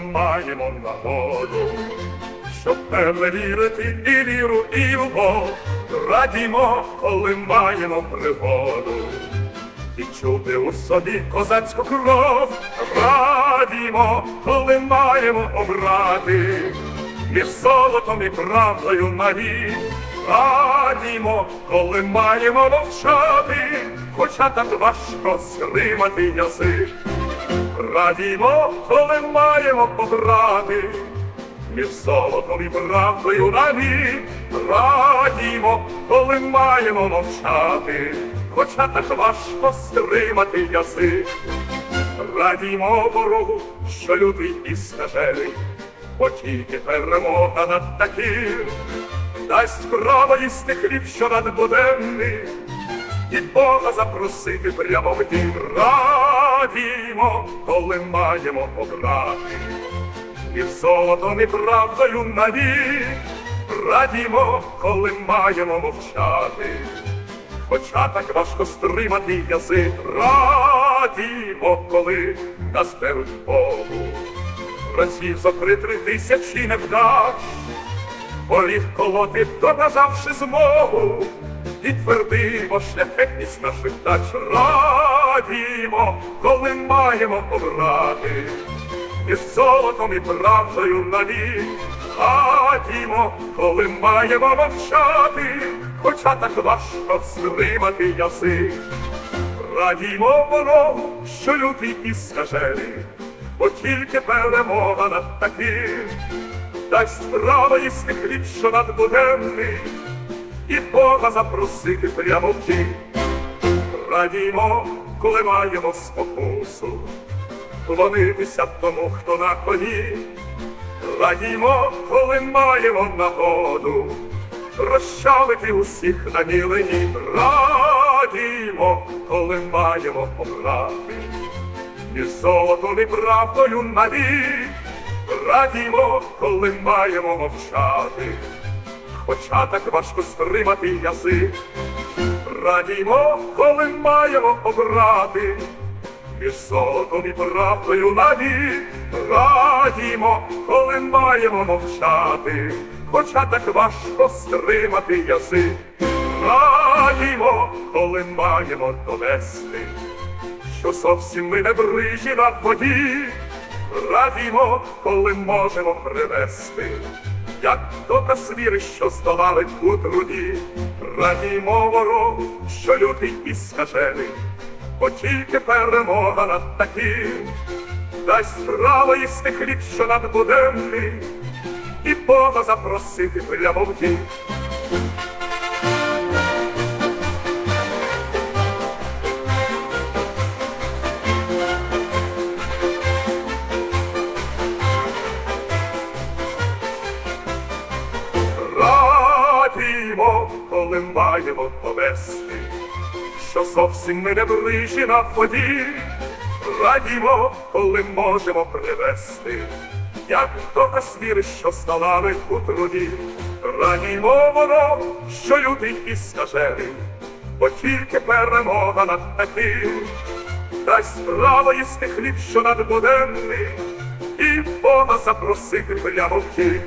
маємо нагоду, щоб перевірити і віру, і любов, радімо, коли маємо пригоду. Відчути у собі козацьку кров, радімо, коли маємо обрати, між золотом і правдою навік, радімо, коли маємо мовчати, хоча так важко стримати язик. Радімо, коли маємо обрати, між золотом і правдою навік, радімо, коли маємо мовчати, хоча так важко стримати язик. Радімо ворогу, що лютий і скажений, бо тільки перемога над таким, дасть право їсти хліб, що надбуденний, і Бога запросити прямо в дім. Радімо, коли маємо обрати і золотом і правдою навік, радімо, коли маємо мовчати, хоча так важко стримати язик, радімо, коли нас беруть Богу, разів зо три тисячі не вдаш, поліг колоти, доказавши змогу, і твердимо шляхетність наших тач, радімо, коли маємо обрати із золотом і правдою навік. Радімо, коли маємо мовчати, хоча так важко стримати язик. Радімо ворогу, що лютий і скажений, бо тільки перемога над таким, дасть право їсти хліб, що надбуденний, і Бога запросити прямо в тім. Радімо, коли маємо спокусу, Клонитися тому, хто на коні, радімо, коли маємо нагоду, розчавити усіх на мілені, радімо, коли маємо обрати, між золотом і правдою навік, радімо, коли маємо мовчати, хоча так важко стримати язик, радімо, коли маємо обрати між золотом і правдою навік. Радімо, коли маємо мовчати, хоча так важко стримати язик, радімо, коли маємо довести, що зовсім ми не брижі на воді, радімо, коли можемо привести, як доказ віри, що здолали у труді, радімо ворог, що лютий і скажений бо тільки перемога над таким, дасть справа їсти хліб, що надбуденний, і Бога запросити для в коли маємо повести що зовсім ми не ближі на воді, радімо, коли можемо привести, як доказ віри, що сталами у труді, радімо воно, що лютий і скажений, бо тільки перемога над таким, дасть право їсти хліб, що надбуденний, і Бога запросити в тім.